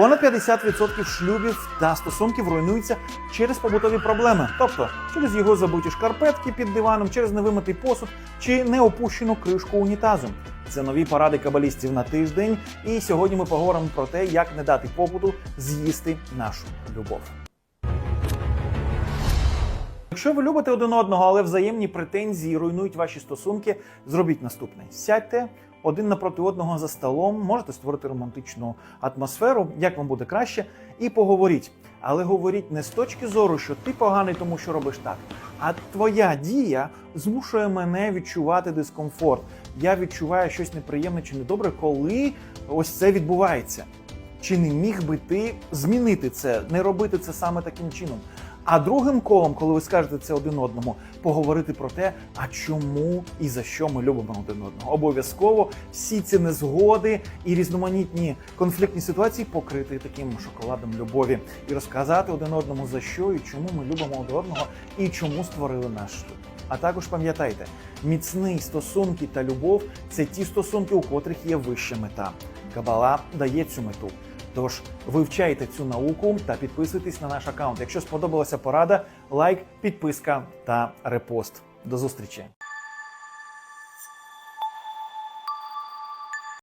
Понад 50% шлюбів та стосунків руйнуються через побутові проблеми, тобто через його забуті шкарпетки під диваном, через невимитий посуд чи неопущену кришку унітазу. Це нові поради кабалістів на тиждень. І сьогодні ми поговоримо про те, як не дати побуту з'їсти нашу любов. Якщо ви любите один одного, але взаємні претензії руйнують ваші стосунки, зробіть наступне: сядьте один напроти одного за столом, можете створити романтичну атмосферу, як вам буде краще, і поговоріть. Але говоріть не з точки зору, що ти поганий, тому що робиш так. А твоя дія змушує мене відчувати дискомфорт. Я відчуваю щось неприємне чи недобре, коли ось це відбувається. Чи не міг би ти змінити це, не робити це саме таким чином? А другим колом, коли ви скажете це один одному, поговорити про те, а чому і за що ми любимо один одного. Обов'язково всі ці незгоди і різноманітні конфліктні ситуації покрити таким шоколадом любові і розказати один одному за що і чому ми любимо один одного і чому створили наш шлюб. А також пам'ятайте, міцний стосунки та любов це ті стосунки, у котрих є вища мета. Кабала дає цю мету. Тож вивчайте цю науку та підписуйтесь на наш аккаунт. Якщо сподобалася порада, лайк, підписка та репост. До зустрічі!